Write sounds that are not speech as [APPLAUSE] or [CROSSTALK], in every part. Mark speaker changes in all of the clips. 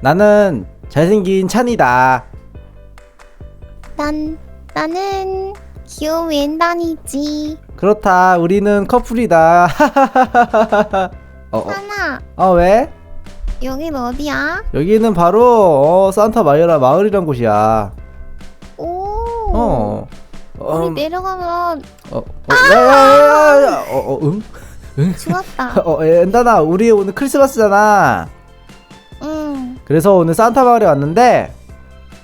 Speaker 1: 나는 잘생긴 찬이다.
Speaker 2: 난 나는 귀여운 웬단이지.
Speaker 1: 그렇다. 우리는 커플이다. [LAUGHS] 어, 어,
Speaker 2: 하나
Speaker 1: 어, 왜?
Speaker 2: 여긴 어디야?
Speaker 1: 여기는 바로 어, 산타 마이라 마을이란 곳이야.
Speaker 2: 오.
Speaker 1: 어. 어,
Speaker 2: 우리
Speaker 1: 음,
Speaker 2: 내려가면
Speaker 1: 어, 어, 야, 야, 야, 야, 어, 어, 응?
Speaker 2: 죽었다. [LAUGHS]
Speaker 1: 어, 엔다나, 우리 오늘 크리스마스잖아.
Speaker 2: 응.
Speaker 1: 그래서 오늘 산타 마을에 왔는데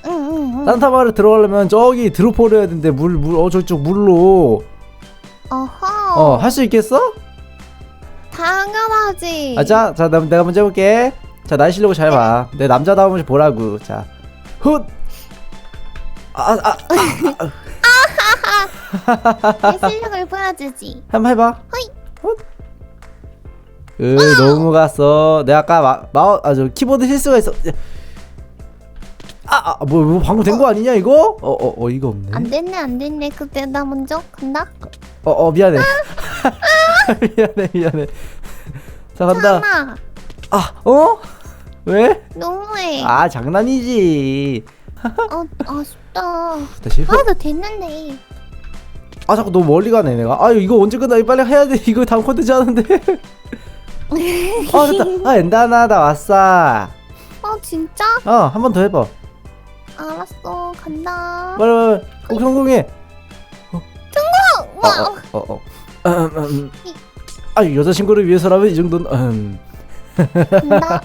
Speaker 2: 응, 응, 응.
Speaker 1: 산타 마을에 들어가려면 저기 드로퍼를 해야 되는데 물, 물, 어, 저쪽 물로
Speaker 2: 어허.
Speaker 1: 어, 할 수 있겠어?
Speaker 2: 당연하지.
Speaker 1: 아, 자, 자, 나, 내가 먼저 해볼게. 자, 날 실려고 잘 봐. 내 남자다움을 보라고. 자, 훗. 아, 아, 아,
Speaker 2: 내 실력을 보여주지.
Speaker 1: 한번 해봐.
Speaker 2: 허이.
Speaker 1: 훗. 으, 너무 갔어. 내가 아까 마, 마, 아, 저 키보드 실수가 있어. 아, 아, 뭐, 뭐 방금 된 거 아니냐 이거? 어, 어, 어, 이거 없네.
Speaker 2: 안 됐네, 안 됐네. 그때 나 먼저 간다.
Speaker 1: 어, 어, 미안해. [LAUGHS] 미안해, 미안해. 자, 간다. 아, 어? 왜?
Speaker 2: 너무해.
Speaker 1: 아, 장난이지. [LAUGHS]
Speaker 2: 어, 아쉽다.
Speaker 1: 다시.
Speaker 2: 아, 나 됐는데.
Speaker 1: 아 자꾸 너무 멀리 가네 내가 아 이거 언제 끝나 빨리 해야 돼 이거 다음 콘텐츠 하는데 [LAUGHS] 아 됐다 아 엔다나 나 왔어
Speaker 2: 어, 진짜?
Speaker 1: 어 한 번 더 해봐
Speaker 2: 알았어. 간다.
Speaker 1: 빨리 빨리 꼭 성공해
Speaker 2: 와.
Speaker 1: 어어 어 음, 음. 아 여자친구를 위해서라면 이 정도는 음.
Speaker 2: 간다. 나, 어,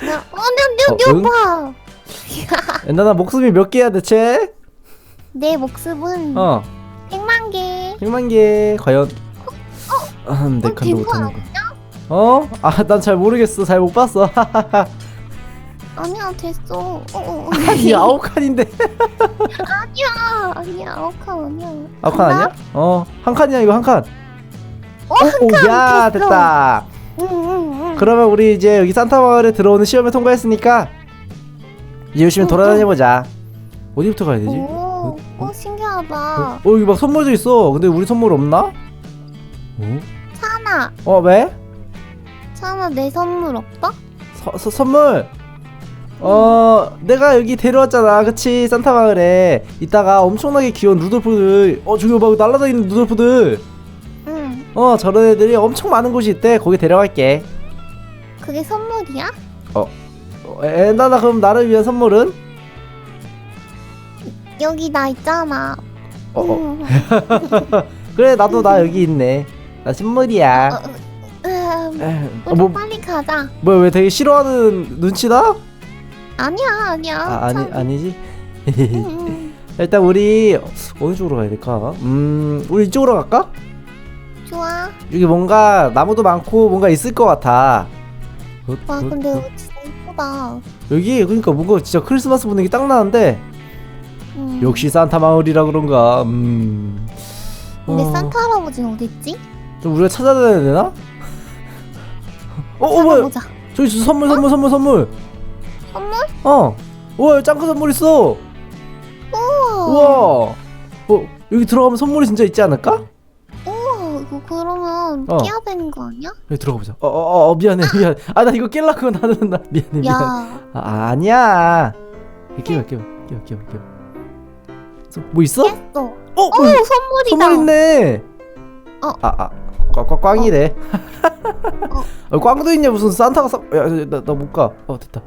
Speaker 2: 내,
Speaker 1: 어,
Speaker 2: 내,
Speaker 1: 응?
Speaker 2: 내, 봐. [LAUGHS]
Speaker 1: 엔다나 목숨이 몇 개야 대체
Speaker 2: 내 목숨은
Speaker 1: 어
Speaker 2: 100만 개.
Speaker 1: 100만 개 과연 음, 내
Speaker 2: 어,
Speaker 1: 칸도 못하는? 거 어? 아 난 잘 모르겠어 잘 못 봤어 [LAUGHS]
Speaker 2: 아니야, 됐어. 어, 어.
Speaker 1: 아니 아홉 칸인데
Speaker 2: 아니야, 아니야, 아홉 칸 아니야.
Speaker 1: 아홉 칸 아니야? 어한 칸이야 이거 한칸
Speaker 2: 어, 한 칸.
Speaker 1: 야
Speaker 2: 됐어.
Speaker 1: 됐다
Speaker 2: 응, 응, 응.
Speaker 1: 그러면 우리 이제 여기 산타 마을에 들어오는 시험에 통과했으니까 이제 열심히
Speaker 2: 응,
Speaker 1: 돌아다녀 보자. 어디부터 가야 되지?
Speaker 2: 오,
Speaker 1: 어,
Speaker 2: 오, 신기하다.
Speaker 1: 어, 여기 막 선물도 있어. 근데 우리 선물 없나? 어?
Speaker 2: 찬아,
Speaker 1: 어 왜?
Speaker 2: 찬아, 내 선물 없어?
Speaker 1: 서, 서, 선물. 어 내가 여기 데려왔잖아 그치 산타 마을에 이따가 엄청나게 귀여운 루돌프들 어 저기 막 날아다니는 루돌프들
Speaker 2: 응.
Speaker 1: 어 저런 애들이 엄청 많은 곳이 있대 거기 데려갈게
Speaker 2: 그게 선물이야?
Speaker 1: 어, 엔다나 그럼 나를 위한 선물은?
Speaker 2: 여기 나 있잖아.
Speaker 1: 어, 어.
Speaker 2: 응. [LAUGHS]
Speaker 1: 그래 나도 나 여기 있네 나 선물이야
Speaker 2: 어, 음, 우리
Speaker 1: 어, 뭐,
Speaker 2: 빨리 가자.
Speaker 1: 뭐야 왜 되게 싫어하는 눈치다?
Speaker 2: 아니야, 아니야.
Speaker 1: 아, 아니
Speaker 2: 참.
Speaker 1: 아니지. [LAUGHS] 일단 우리 어느 쪽으로 가야 될까? 음, 우리 이쪽으로 갈까?
Speaker 2: 좋아.
Speaker 1: 여기 뭔가 나무도 많고 뭔가 있을 것 같아. 어,
Speaker 2: 와,
Speaker 1: 어,
Speaker 2: 근데
Speaker 1: 어.
Speaker 2: 진짜 이쁘다.
Speaker 1: 여기 그러니까 뭔가 진짜 크리스마스 분위기 딱 나는데
Speaker 2: 응.
Speaker 1: 역시 산타 마을이라 그런가. 음.
Speaker 2: 근데
Speaker 1: 어,
Speaker 2: 산타 할아버지는 어디 있지?
Speaker 1: 좀 우리가 찾아다녀야 되나? 어, 어 뭐야?
Speaker 2: 찾아보자.
Speaker 1: 저기 있어, 선물 선물 선물 선물.
Speaker 2: 선물?
Speaker 1: 어. 우와 짱큰 선물 있어.
Speaker 2: 우와.
Speaker 1: 우와. 어 여기 들어가면 선물이 진짜 있지 않을까?
Speaker 2: 우와, 이거 그러면
Speaker 1: 어.
Speaker 2: 깨야 되는 거 아니야?
Speaker 1: 여기 들어가 보자. 어, 어, 어 미안해, 미안. 아, 나 이거 깰라고 나는 나 미안해, 미안.
Speaker 2: 야,
Speaker 1: 아, 아니야. 끼워, 끼워, 끼워, 끼워, 끼워. 저, 뭐 있어?
Speaker 2: 깼어.
Speaker 1: 어,
Speaker 2: 오,
Speaker 1: 어,
Speaker 2: 선물이다.
Speaker 1: 선물 있네.
Speaker 2: 어.
Speaker 1: 아, 아, 꽝, 꽝, 꽝이래. 어, 꽝도 있냐 무슨 산타가 사? 야, 나, 나 못 가. 어, 됐다.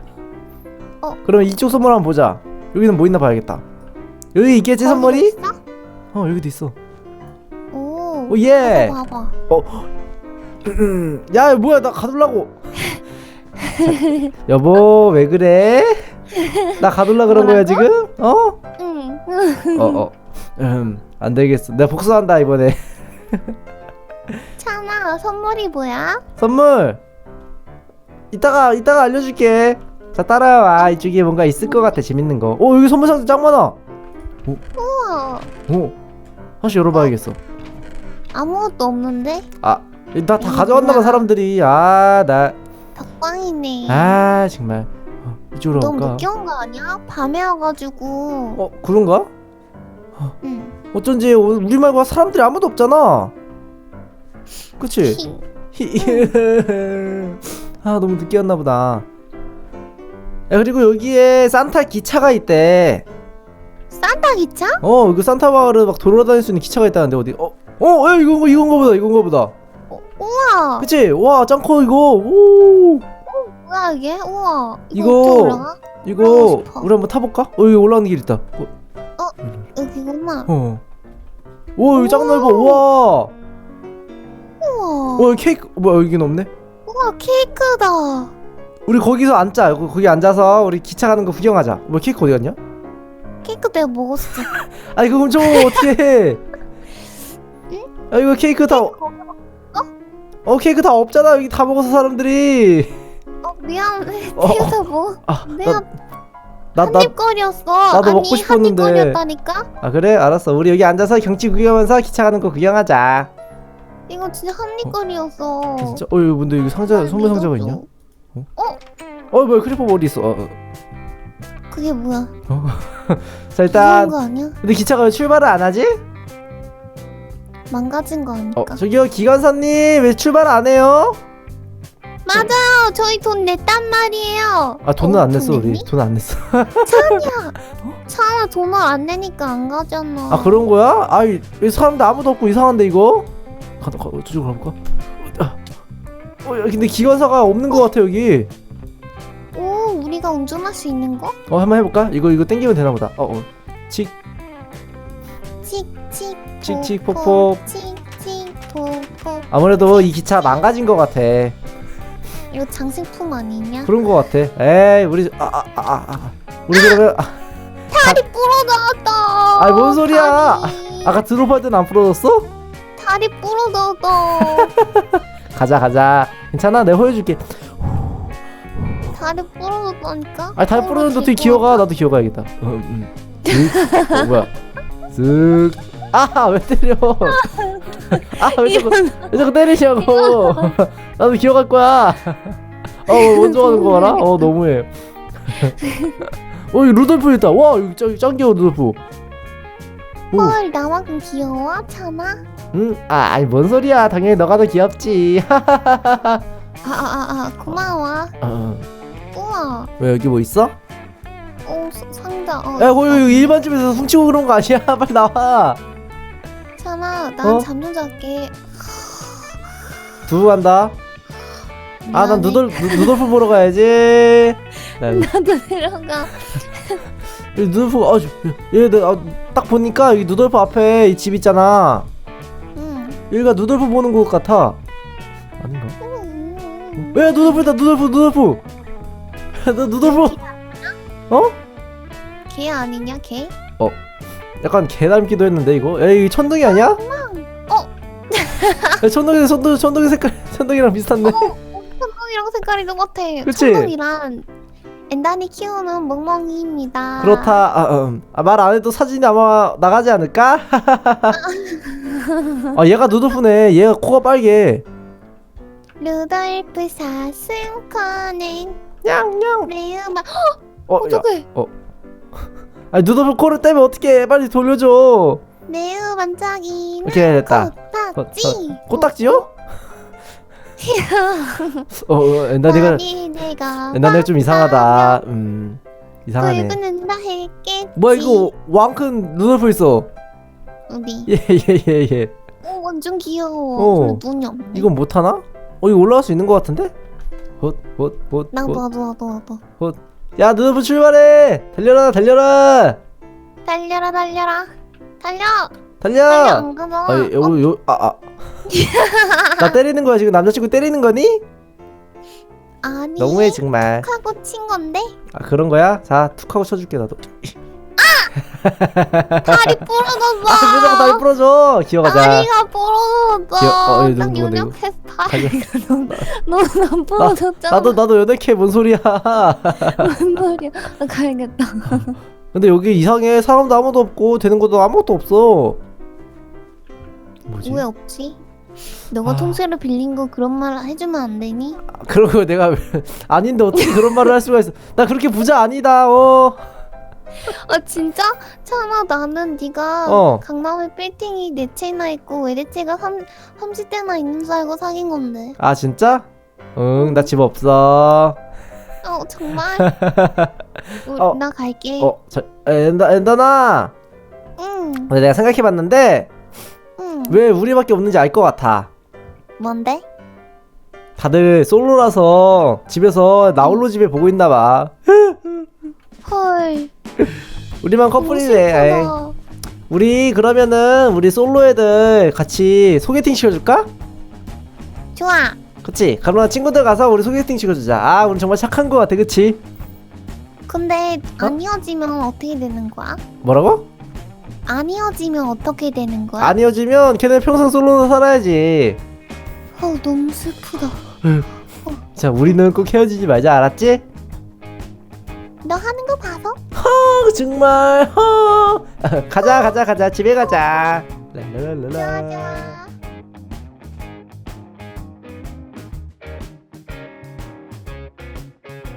Speaker 2: 어.
Speaker 1: 그럼 이쪽 선물 한번 보자. 여기는 뭐 있나 봐야겠다. 여기 있겠지
Speaker 2: 거기
Speaker 1: 선물이?
Speaker 2: 있어?
Speaker 1: 어, 여기도 있어.
Speaker 2: 오.
Speaker 1: 오 예.
Speaker 2: 봐봐. [CLEARS THROAT]
Speaker 1: 야 뭐야 나 가둘라고 [LAUGHS] 여보 왜 그래 나 가둘라 그런 거야? 지금 어?
Speaker 2: 응.
Speaker 1: 어 어 음, 안 되겠어 내가 복수한다 이번에 [LAUGHS]
Speaker 2: 찬아, 선물이 뭐야?
Speaker 1: 선물 이따가 이따가 알려줄게 자 따라와 이쪽에 뭔가 있을 것 같아 재밌는 거오 여기 선물 상자 짱 많아
Speaker 2: 우와.
Speaker 1: 오 하나씩 열어봐야겠어
Speaker 2: 아무것도 없는데?
Speaker 1: 아나 다
Speaker 2: 이거
Speaker 1: 가져왔나 봐
Speaker 2: 뭐야?
Speaker 1: 사람들이 아나
Speaker 2: 덕광이네.
Speaker 1: 아 정말 어, 이쪽으로
Speaker 2: 너무
Speaker 1: 갈까
Speaker 2: 늦게 온 거 아니야? 밤에 와가지고.
Speaker 1: 어 그런가?
Speaker 2: 응.
Speaker 1: 어쩐지 우리 말고 사람들이 아무도 없잖아. 그치? 아 너무 늦게 왔나 보다. 야 그리고 여기에 산타 기차가 있대
Speaker 2: 산타 기차?
Speaker 1: 어 이거 산타 마을을 막 돌아다닐 수 있는 기차가 있다는데 어디 어? 어? 야 이건 이건가 보다 이건가 보다
Speaker 2: 어, 우와
Speaker 1: 그치? 와 짱커 이거 오
Speaker 2: 뭐야 이게? 우와 이거,
Speaker 1: 이거-
Speaker 2: 어떻게 올라가?
Speaker 1: 이거. 우리 한번 타볼까? 어 여기 올라가는 길 있다 어?
Speaker 2: 여기구나
Speaker 1: 어. 오 여기 짱 넓어 우와
Speaker 2: 우와.
Speaker 1: 어 케이크 뭐야 여기는 없네?
Speaker 2: 우와 케이크다.
Speaker 1: 우리 거기서 앉자. 거- 거기 앉아서 우리 기차 가는 거 구경하자. 뭐 케이크 어디 갔냐?
Speaker 2: 케이크 내가 먹었어. [LAUGHS]
Speaker 1: 아니 그럼 좀 어떻게 해? [LAUGHS] 야 이거 케이크 다 어? 케이크 다 없잖아. 여기 다 먹어서 사람들이.
Speaker 2: 어 미안해.
Speaker 1: 어,
Speaker 2: 케이크 뭐? 내가
Speaker 1: 아나나나
Speaker 2: 한입거리였어.
Speaker 1: 나도 먹고 싶었는데.
Speaker 2: 한입거리였다니까?
Speaker 1: 아 그래? 알았어. 우리 여기 앉아서 경치 구경하면서 기차 가는 거 구경하자
Speaker 2: 이거 진짜 한입거리였어
Speaker 1: 진짜 어 여기 근데 여기 상자
Speaker 2: 날
Speaker 1: 선물 상자가. 있냐? 어 뭐야 크리퍼 머리 있어 어, 어.
Speaker 2: 그게 뭐야 [LAUGHS]
Speaker 1: 자
Speaker 2: 이상한
Speaker 1: 일단
Speaker 2: 거 아니야?
Speaker 1: 근데 기차가 왜 출발을 안 하지?
Speaker 2: 망가진 거 아닐까?
Speaker 1: 어 저기요 기관사님 왜 출발 안 해요?
Speaker 2: 맞아요 저희 돈 냈단 말이에요
Speaker 1: 아 돈은
Speaker 2: 어,
Speaker 1: 안 냈어
Speaker 2: 돈
Speaker 1: 우리
Speaker 2: 냈니?
Speaker 1: 돈 안 냈어 [LAUGHS]
Speaker 2: 차냐 차나 [LAUGHS] 돈을 안 내니까 안 가잖아
Speaker 1: 아 그런 거야? 아이 이 사람들 아무도 없고 이상한데 이거? 가다 가 저쪽으로 가볼까? 아, 어 야, 근데 기관사가 없는 것 같아 여기
Speaker 2: 오 우리가 운전할 수 있는 거?
Speaker 1: 어 한번 해볼까? 이거 이거 땡기면 되나 보다 어어 칙
Speaker 2: 칙칙
Speaker 1: 칙칙
Speaker 2: 포포. 칙칙 포포
Speaker 1: 아무래도 이 기차 망가진 것 같아
Speaker 2: 이거 장식품 아니냐?
Speaker 1: 그런 것 같아 에이 우리 아아아 아, 아, 아. 우리 그러면 아,
Speaker 2: 다리 부러졌다
Speaker 1: 아이, 뭔 소리야.
Speaker 2: 다리,
Speaker 1: 아까 드롭할 때는 안 부러졌어?
Speaker 2: 다리 부러졌다 [LAUGHS]
Speaker 1: 가자 가자. 괜찮아? 내가 호해줄게.
Speaker 2: 다리 부러졌다니까?
Speaker 1: 아니 다 부러졌는데 어떻게 기어가? 나도 기어가야겠다. 어, 음. 쓱. 어, 뭐야? 쓱 아왜 때려? [LAUGHS] 아왜 자꾸 왜 자꾸 때리냐고. [LAUGHS] 나도 기어갈 거야. 어 먼저 가는 거 봐라. 어 너무해. 어 여기 루돌프 있다. 와 여기 짱, 짱 귀여워 루돌프. 오.
Speaker 2: 헐 나만큼 귀여워? 차나?
Speaker 1: 응? 아 아니 뭔 소리야. 당연히 너가 더 귀엽지.
Speaker 2: 아아아 아, 아, 고마워.
Speaker 1: 어,
Speaker 2: 우와.
Speaker 1: 왜 여기 뭐 있어?
Speaker 2: 오 사- 상자 어.
Speaker 1: 야 거기 여기 일반 집에서 훔치고 그런 거 아니야? [LAUGHS] 빨리 나와.
Speaker 2: 난
Speaker 1: 어?
Speaker 2: 잠좀 잘게.
Speaker 1: 두부 간다. 아 난
Speaker 2: 미안해.
Speaker 1: 누돌 누, 누돌프 보러 가야지. [LAUGHS] 나 여기
Speaker 2: 나도 내려가
Speaker 1: 누돌프 아얘딱 보니까 여기 누돌프 앞에 이 집 있잖아
Speaker 2: 응
Speaker 1: 여기가 누돌프 보는 곳 같아 아닌가?
Speaker 2: 음.
Speaker 1: 야 누돌프다 누돌프 누돌프 [LAUGHS] 너 누돌프 어?
Speaker 2: 걔 아니냐 걔?
Speaker 1: 약간 개 닮기도 했는데 이거 야 이거 천둥이 아니야?
Speaker 2: 어. [LAUGHS]
Speaker 1: 야, 천둥이 천둥 천둥이 색깔 [LAUGHS] 천둥이랑 비슷한데
Speaker 2: 천둥이랑 색깔이 똑같아
Speaker 1: 그치?
Speaker 2: 천둥이란 엔단이 키우는 멍멍이입니다.
Speaker 1: 그렇다. 아, 음. 아, 말 안 해도 사진이 아마 나가지 않을까? [LAUGHS] 아 얘가 누돌프네. 얘가 코가 빨개.
Speaker 2: 루돌프 사슴코는
Speaker 1: 냥냥.
Speaker 2: 매우마
Speaker 1: 어, 야,
Speaker 2: 어떡해.
Speaker 1: 아니 누더블 코를 떼면 어떻게 빨리 돌려줘.
Speaker 2: 매우 반짝이는
Speaker 1: 오케이 됐다.
Speaker 2: 코딱지.
Speaker 1: 코딱지요? 어, 어 엔다니가
Speaker 2: 아니 내가
Speaker 1: 좀 이상하다. 음 이상하네.
Speaker 2: 붉은 다 했겠지.
Speaker 1: 뭐야 이거 왕큰 누더블 있어
Speaker 2: 우리
Speaker 1: 예예예예.
Speaker 2: 오 완전 귀여워.
Speaker 1: 어.
Speaker 2: 근데 눈이 없네.
Speaker 1: 이건 못 하나? 어 이거 올라갈 수 있는 것 같은데? 헛헛헛
Speaker 2: 나도 나도 나도 나도
Speaker 1: 야 누더블 출발해! 달려라 달려라!
Speaker 2: 달려라 달려라. 달려
Speaker 1: 달려!
Speaker 2: 달려 안 가잖아
Speaker 1: 아, 요, 요, 아, 아. [LAUGHS] 나 때리는 거야 지금 남자친구 때리는 거니?
Speaker 2: 아니
Speaker 1: 너무해 정말.
Speaker 2: 하고 친 건데?
Speaker 1: 아 그런 거야? 자 툭 하고 쳐줄게 나도.
Speaker 2: 다리 부러졌어. [LAUGHS]
Speaker 1: 아 그러자고 다리 부러져. 기어가자.
Speaker 2: 다리가 부러졌어.
Speaker 1: 귀여- 어, 이거
Speaker 2: 딱
Speaker 1: 누구, 누구,
Speaker 2: 요약해서 다리가. [LAUGHS]
Speaker 1: 나,
Speaker 2: 부러졌잖아.
Speaker 1: 나도 나도 연약해. 뭔 소리야.
Speaker 2: 뭔 말이야. 나 가야겠다
Speaker 1: 근데 여기 이상해 사람도 아무도 없고 되는 것도 아무것도 없어 뭐지?
Speaker 2: 왜 없지? 너가
Speaker 1: 아.
Speaker 2: 통째로 빌린 거 그런 말 해주면 안 되니?
Speaker 1: 아, [LAUGHS] 그런 거 내가 왜- [LAUGHS] 아닌데 어떻게 그런 말을 할 수가 있어 나 그렇게 부자 아니다 어
Speaker 2: 아 진짜? 참아 나는 네가
Speaker 1: 어.
Speaker 2: 강남에 빌딩이 네 채나 있고 외래채가 3, 30대나 있는 줄 알고 사귄 건데
Speaker 1: 아 진짜? 응 나 집 없어
Speaker 2: 어 정말? [LAUGHS] 우-
Speaker 1: 어.
Speaker 2: 나 갈게.
Speaker 1: 어, 저 엔더 엔더나.
Speaker 2: 응,
Speaker 1: 근데 내가 생각해봤는데
Speaker 2: 응.
Speaker 1: 왜 우리밖에 없는지 알 것 같아.
Speaker 2: 뭔데?
Speaker 1: 다들 솔로라서 집에서 나홀로 집에 보고 있나 봐. [LAUGHS]
Speaker 2: 헐.
Speaker 1: 우리만.
Speaker 2: 슬프다.
Speaker 1: 우리 그러면은 우리 솔로 애들 같이 소개팅 시켜줄까?
Speaker 2: 좋아.
Speaker 1: 그치? 그러면 친구들 가서 우리 소개팅 시켜주자. 아, 우리 정말 착한 거 같아, 그치?
Speaker 2: 근데
Speaker 1: 어?
Speaker 2: 안 이어지면 어떻게 되는 거야?
Speaker 1: 뭐라고?
Speaker 2: 안 이어지면 어떻게 되는 거야?
Speaker 1: 안 이어지면 걔네 평생 솔로로 살아야지.
Speaker 2: 어, 너무 슬프다.
Speaker 1: 자, 우리는 꼭 헤어지지 말자, 알았지?
Speaker 2: 너 하는 거 봐서?
Speaker 1: 어, 정말. 허. [LAUGHS] 가자, 가자, 가자. 집에 가자. 랄랄랄라.
Speaker 2: 좋아, 좋아.